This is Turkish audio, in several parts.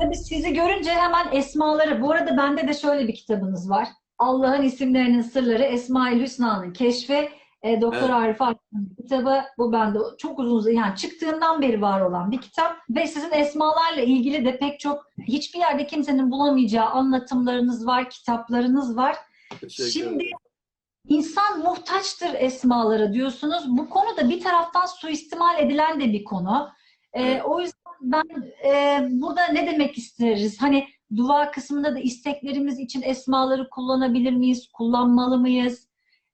tabii sizi görünce hemen esmaları, bu arada bende de şöyle bir kitabınız var. Allah'ın isimlerinin sırları, Esma-ül Hüsna'nın keşfi, e, Doktor Evet. Arif Akman'ın kitabı. Bu bende çok uzun yani çıktığından beri var olan bir kitap. Ve sizin esmalarla ilgili de pek çok, hiçbir yerde kimsenin bulamayacağı anlatımlarınız var, kitaplarınız var. Teşekkür Şimdi ederim. insan muhtaçtır esmalara diyorsunuz. Bu konu da bir taraftan suistimal edilen de bir konu. Ee, o yüzden ben e, burada ne demek isteriz? Hani dua kısmında da isteklerimiz için esmaları kullanabilir miyiz? Kullanmalı mıyız?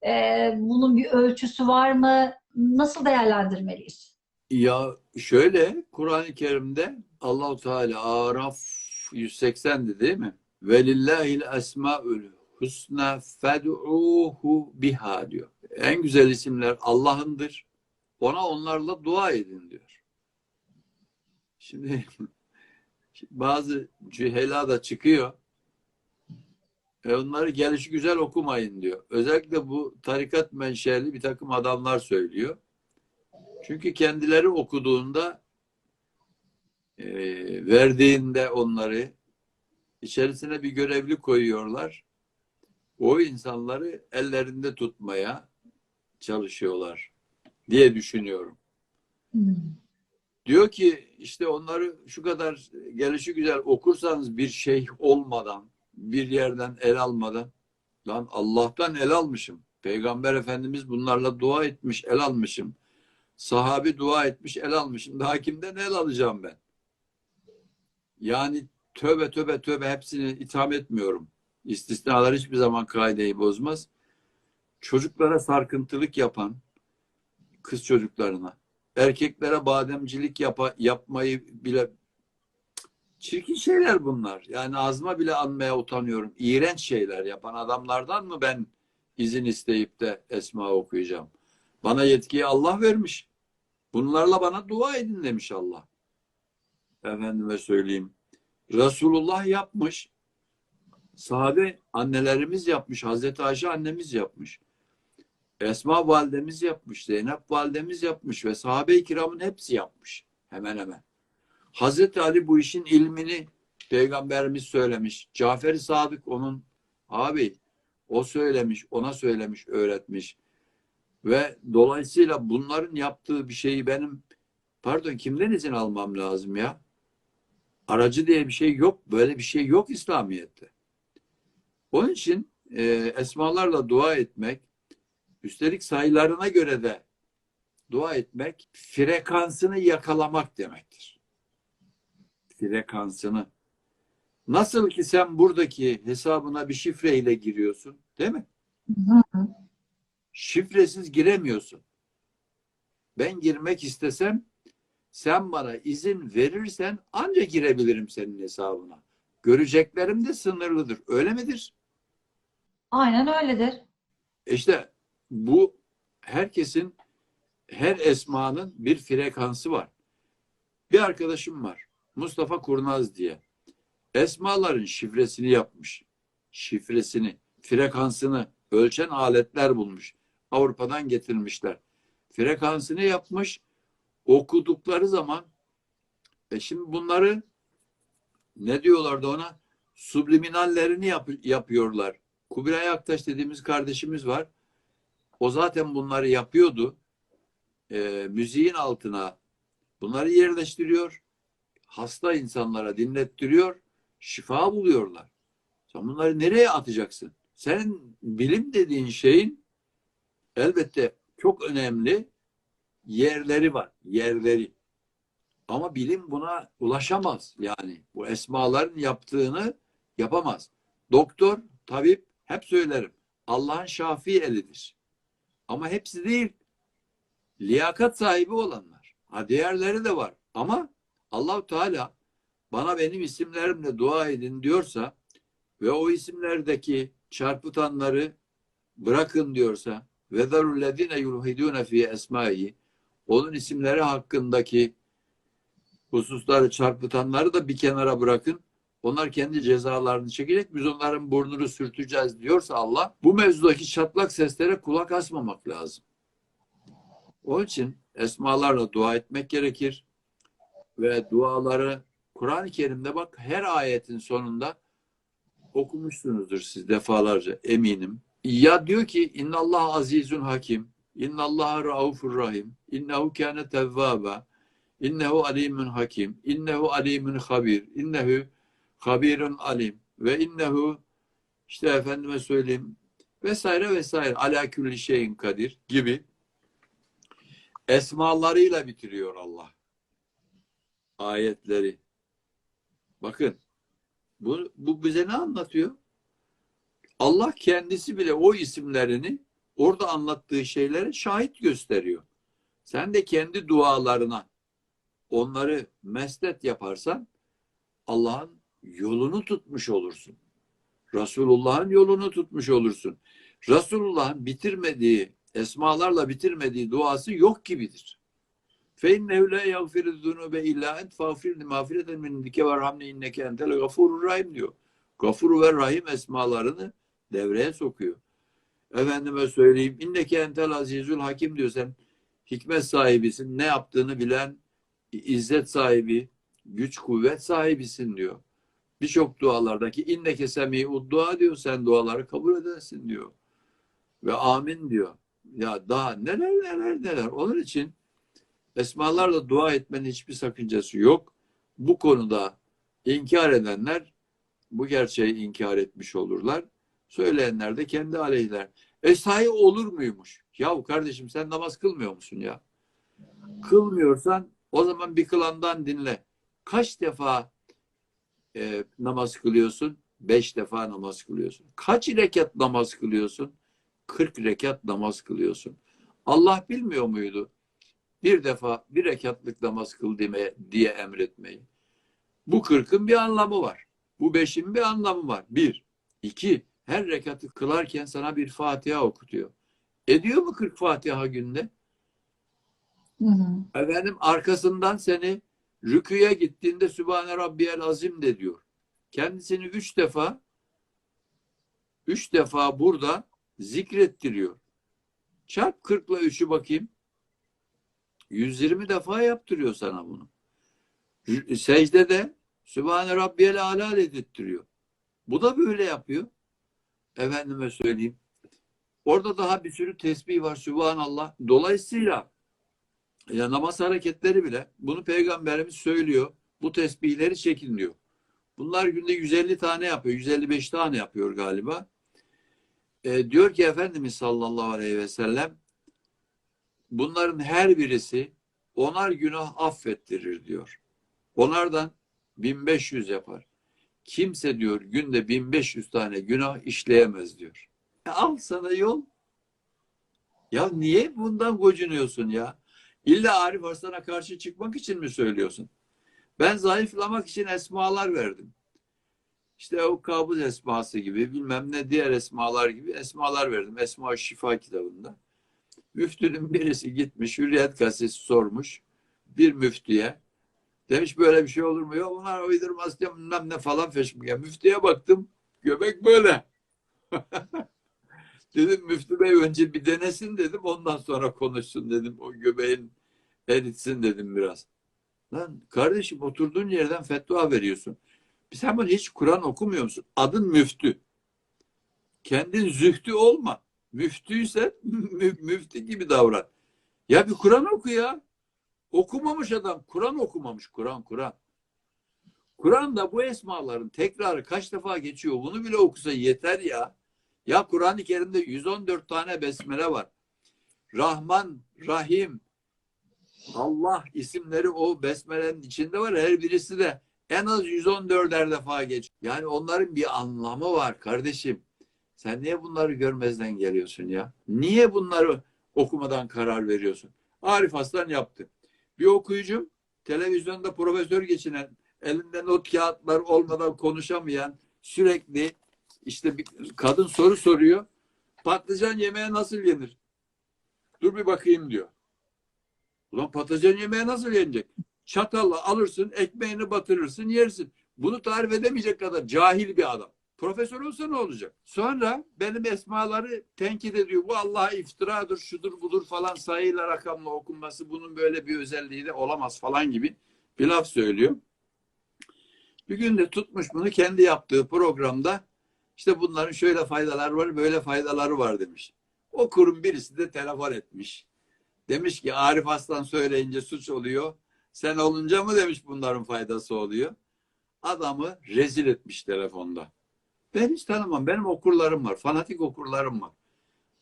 Ee, bunun bir ölçüsü var mı? Nasıl değerlendirmeliyiz? Ya şöyle Kur'an-ı Kerim'de Allahu Teala Araf 180'di değil mi? Velillahil esmaül husna fed'uhu biha diyor. En güzel isimler Allah'ındır. Ona onlarla dua edin diyor. Şimdi bazı cühela da çıkıyor. E onları gelişi güzel okumayın diyor. Özellikle bu tarikat menşeli bir takım adamlar söylüyor. Çünkü kendileri okuduğunda e, verdiğinde onları içerisine bir görevli koyuyorlar. O insanları ellerinde tutmaya çalışıyorlar diye düşünüyorum. Hmm. Diyor ki işte onları şu kadar gelişi güzel okursanız bir şey olmadan, bir yerden el almadan, lan Allah'tan el almışım. Peygamber Efendimiz bunlarla dua etmiş, el almışım. Sahabi dua etmiş, el almışım. Daha kimden el alacağım ben? Yani tövbe tövbe tövbe hepsini itham etmiyorum. İstisnalar hiçbir zaman kaideyi bozmaz. Çocuklara sarkıntılık yapan, kız çocuklarına, erkeklere bademcilik yapa, yapmayı bile çirkin şeyler bunlar. Yani ağzıma bile anmaya utanıyorum. İğrenç şeyler yapan adamlardan mı ben izin isteyip de esma okuyacağım? Bana yetkiyi Allah vermiş. Bunlarla bana dua edin demiş Allah. Efendime söyleyeyim. Resulullah yapmış. Sahabe annelerimiz yapmış. Hazreti Ayşe annemiz yapmış. Esma validemiz yapmış. Zeynep validemiz yapmış. Ve sahabe-i kiramın hepsi yapmış. Hemen hemen. Hazreti Ali bu işin ilmini peygamberimiz söylemiş. Cafer-i Sadık onun abi o söylemiş, ona söylemiş, öğretmiş. Ve dolayısıyla bunların yaptığı bir şeyi benim pardon kimden izin almam lazım ya? Aracı diye bir şey yok. Böyle bir şey yok İslamiyet'te. Onun için e, esmalarla dua etmek, üstelik sayılarına göre de dua etmek, frekansını yakalamak demektir. Frekansını. Nasıl ki sen buradaki hesabına bir şifreyle giriyorsun, değil mi? Hı hı. Şifresiz giremiyorsun. Ben girmek istesem sen bana izin verirsen ancak girebilirim senin hesabına. Göreceklerim de sınırlıdır. Öyle midir? Aynen öyledir. İşte bu herkesin her esmanın bir frekansı var. Bir arkadaşım var. Mustafa Kurnaz diye. Esmaların şifresini yapmış. Şifresini, frekansını ölçen aletler bulmuş. Avrupa'dan getirmişler. Frekansını yapmış. Okudukları zaman e şimdi bunları ne diyorlardı ona? Subliminallerini yap- yapıyorlar. Kubilay Aktaş dediğimiz kardeşimiz var. O zaten bunları yapıyordu. E, müziğin altına bunları yerleştiriyor. Hasta insanlara dinlettiriyor. Şifa buluyorlar. Sen bunları nereye atacaksın? Senin bilim dediğin şeyin elbette çok önemli yerleri var. Yerleri. Ama bilim buna ulaşamaz. Yani bu esmaların yaptığını yapamaz. Doktor, tabip hep söylerim. Allah'ın şafi elidir. Ama hepsi değil. Liyakat sahibi olanlar. Ha diğerleri de var. Ama Allahu Teala bana benim isimlerimle dua edin diyorsa ve o isimlerdeki çarpıtanları bırakın diyorsa ve zarullezine yulhidune fi esmai onun isimleri hakkındaki hususları çarpıtanları da bir kenara bırakın. Onlar kendi cezalarını çekecek. Biz onların burnunu sürteceğiz diyorsa Allah bu mevzudaki çatlak seslere kulak asmamak lazım. Onun için esmalarla dua etmek gerekir ve duaları Kur'an-ı Kerim'de bak her ayetin sonunda okumuşsunuzdur siz defalarca eminim. Ya diyor ki innallah azizun hakim, innallah raufur rahim, innehu kâne tevvâba, innehu alimun hakim, innehu alimun habir, innehu habirun alim ve innehu işte efendime söyleyeyim vesaire vesaire ala külli şeyin kadir gibi esmalarıyla bitiriyor Allah ayetleri. Bakın bu, bu bize ne anlatıyor? Allah kendisi bile o isimlerini orada anlattığı şeylere şahit gösteriyor. Sen de kendi dualarına onları meslet yaparsan Allah'ın yolunu tutmuş olursun. Resulullah'ın yolunu tutmuş olursun. Resulullah'ın bitirmediği, esmalarla bitirmediği duası yok gibidir. Fe innehu la yagfiru zunube illa ent fagfirni mağfireten min indike ve rahmni inneke entel gafurur rahim diyor. Gafur ve rahim esmalarını devreye sokuyor. Efendime söyleyeyim inneke entel azizül hakim diyor sen hikmet sahibisin ne yaptığını bilen izzet sahibi güç kuvvet sahibisin diyor. Birçok dualardaki inneke semi'ud dua diyor sen duaları kabul edersin diyor. Ve amin diyor. Ya daha neler neler neler. Onun için esmalarla dua etmenin hiçbir sakıncası yok. Bu konuda inkar edenler bu gerçeği inkar etmiş olurlar. Söyleyenler de kendi aleyhler. E olur muymuş? Yahu kardeşim sen namaz kılmıyor musun ya? Kılmıyorsan o zaman bir kılandan dinle. Kaç defa e, namaz kılıyorsun? Beş defa namaz kılıyorsun. Kaç rekat namaz kılıyorsun? Kırk rekat namaz kılıyorsun. Allah bilmiyor muydu? Bir defa bir rekatlık namaz kıl deme, diye emretmeyi. Bu kırkın bir anlamı var. Bu beşin bir anlamı var. Bir. iki Her rekatı kılarken sana bir Fatiha okutuyor. Ediyor mu 40 Fatiha günde? Hı hı. Efendim arkasından seni rüküye gittiğinde Sübhane Rabbiyel Azim de diyor. Kendisini üç defa üç defa burada zikrettiriyor. Çarp 40 ile 3'ü bakayım. 120 defa yaptırıyor sana bunu. Secdede Sübhane Rabbiyel Ala dedirtiyor. Bu da böyle yapıyor. Efendime söyleyeyim. Orada daha bir sürü tesbih var. Sübhanallah. Dolayısıyla ya namaz hareketleri bile bunu peygamberimiz söylüyor. Bu tesbihleri çekin diyor. Bunlar günde 150 tane yapıyor. 155 tane yapıyor galiba. E, diyor ki Efendimiz sallallahu aleyhi ve sellem bunların her birisi onar günah affettirir diyor. Onardan 1500 yapar. Kimse diyor günde 1500 tane günah işleyemez diyor. E, al sana yol. Ya niye bundan gocunuyorsun ya? İlla Arif Arslan'a karşı çıkmak için mi söylüyorsun? Ben zayıflamak için esmalar verdim. İşte o kabız esması gibi bilmem ne diğer esmalar gibi esmalar verdim. Esma Şifa kitabında. Müftünün birisi gitmiş Hürriyet gazetesi sormuş bir müftüye. Demiş böyle bir şey olur mu? Yok bunlar uydurmaz diye bilmem ne falan feşmiş. Ya müftüye baktım göbek böyle. dedim müftü bey önce bir denesin dedim ondan sonra konuşsun dedim. O göbeğin eritsin dedim biraz. Lan kardeşim oturduğun yerden fetva veriyorsun. Sen bunu hiç Kur'an okumuyor musun? Adın müftü. Kendin zühtü olma. Müftüysen mü- müftü gibi davran. Ya bir Kur'an oku ya. Okumamış adam. Kur'an okumamış. Kur'an, Kur'an. Kur'an'da bu esmaların tekrarı kaç defa geçiyor? Bunu bile okusa yeter ya. Ya Kur'an-ı Kerim'de 114 tane besmele var. Rahman, Rahim, Allah isimleri o besmelenin içinde var. Her birisi de en az 114'er defa geç. Yani onların bir anlamı var kardeşim. Sen niye bunları görmezden geliyorsun ya? Niye bunları okumadan karar veriyorsun? Arif Aslan yaptı. Bir okuyucu televizyonda profesör geçinen, elinde not kağıtlar olmadan konuşamayan, sürekli işte bir kadın soru soruyor. Patlıcan yemeği nasıl yenir? Dur bir bakayım diyor. Ulan patlıcan yemeği nasıl yenecek? Çatalla alırsın, ekmeğini batırırsın, yersin. Bunu tarif edemeyecek kadar cahil bir adam. Profesör olsa ne olacak? Sonra benim esmaları tenkit ediyor. Bu Allah'a iftiradır, şudur budur falan sayıyla rakamla okunması bunun böyle bir özelliği de olamaz falan gibi bir laf söylüyor. Bir gün de tutmuş bunu kendi yaptığı programda işte bunların şöyle faydaları var, böyle faydaları var demiş. O kurum birisi de telefon etmiş. Demiş ki Arif Aslan söyleyince suç oluyor. Sen olunca mı demiş bunların faydası oluyor. Adamı rezil etmiş telefonda. Ben hiç tanımam. Benim okurlarım var. Fanatik okurlarım var.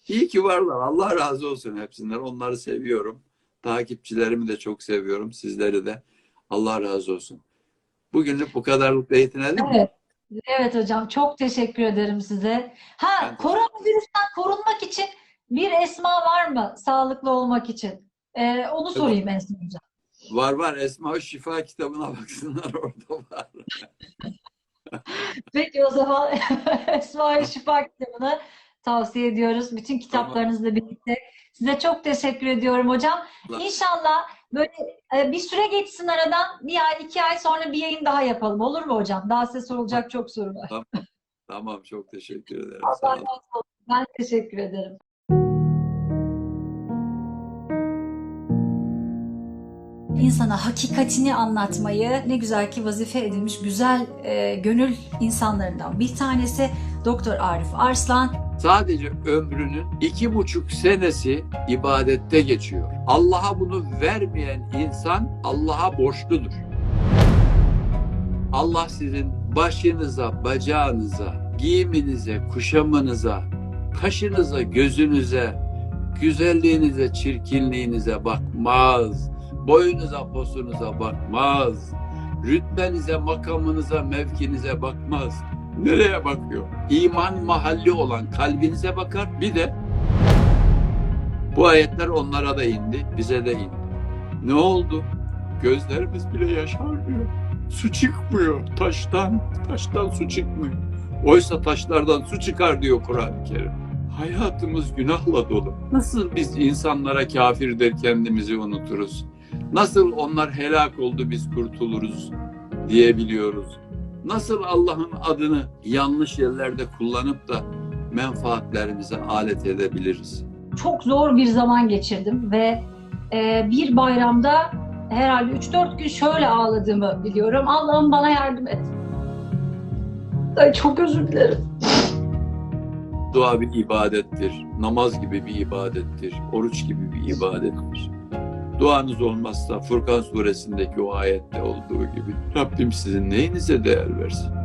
İyi ki varlar. Allah razı olsun hepsinden. Onları seviyorum. Takipçilerimi de çok seviyorum. Sizleri de. Allah razı olsun. Bugünlük bu kadarlıkla yetinelim mi? Evet. Evet hocam çok teşekkür ederim size. Ha koronavirüsten korunmak için bir esma var mı sağlıklı olmak için? Ee, onu sorayım en son hocam. Var var. Esma Şifa kitabına baksınlar orada var. Peki o zaman Esma-i Şifa kitabını tavsiye ediyoruz. Bütün kitaplarınızla birlikte. Size çok teşekkür ediyorum hocam. Allah- İnşallah böyle e, bir süre geçsin aradan bir ay iki ay sonra bir yayın daha yapalım. Olur mu hocam? Daha size sorulacak çok soru var. Tamam çok teşekkür ederim. Allah razı olsun. Ben teşekkür ederim. İnsana hakikatini anlatmayı ne güzel ki vazife edilmiş güzel e, gönül insanlarından bir tanesi Doktor Arif Arslan. Sadece ömrünün iki buçuk senesi ibadette geçiyor. Allah'a bunu vermeyen insan Allah'a borçludur. Allah sizin başınıza, bacağınıza, giyiminize, kuşamınıza, kaşınıza, gözünüze, güzelliğinize, çirkinliğinize bakmaz. Boyunuza, posunuza bakmaz. Rütbenize, makamınıza, mevkinize bakmaz. Nereye bakıyor? İman mahalli olan kalbinize bakar. Bir de bu ayetler onlara da indi, bize de indi. Ne oldu? Gözlerimiz bile yaşarmıyor. Su çıkmıyor taştan. Taştan su çıkmıyor. Oysa taşlardan su çıkar diyor Kur'an-ı Kerim. Hayatımız günahla dolu. Nasıl biz insanlara kafirdir kendimizi unuturuz? Nasıl onlar helak oldu biz kurtuluruz diyebiliyoruz? Nasıl Allah'ın adını yanlış yerlerde kullanıp da menfaatlerimize alet edebiliriz? Çok zor bir zaman geçirdim ve e, bir bayramda herhalde 3-4 gün şöyle ağladığımı biliyorum. Allah'ım bana yardım et. Ay çok özür dilerim. Dua bir ibadettir. Namaz gibi bir ibadettir. Oruç gibi bir ibadettir. Duanız olmazsa Furkan suresindeki o ayette olduğu gibi Rabbim sizin neyinize değer versin?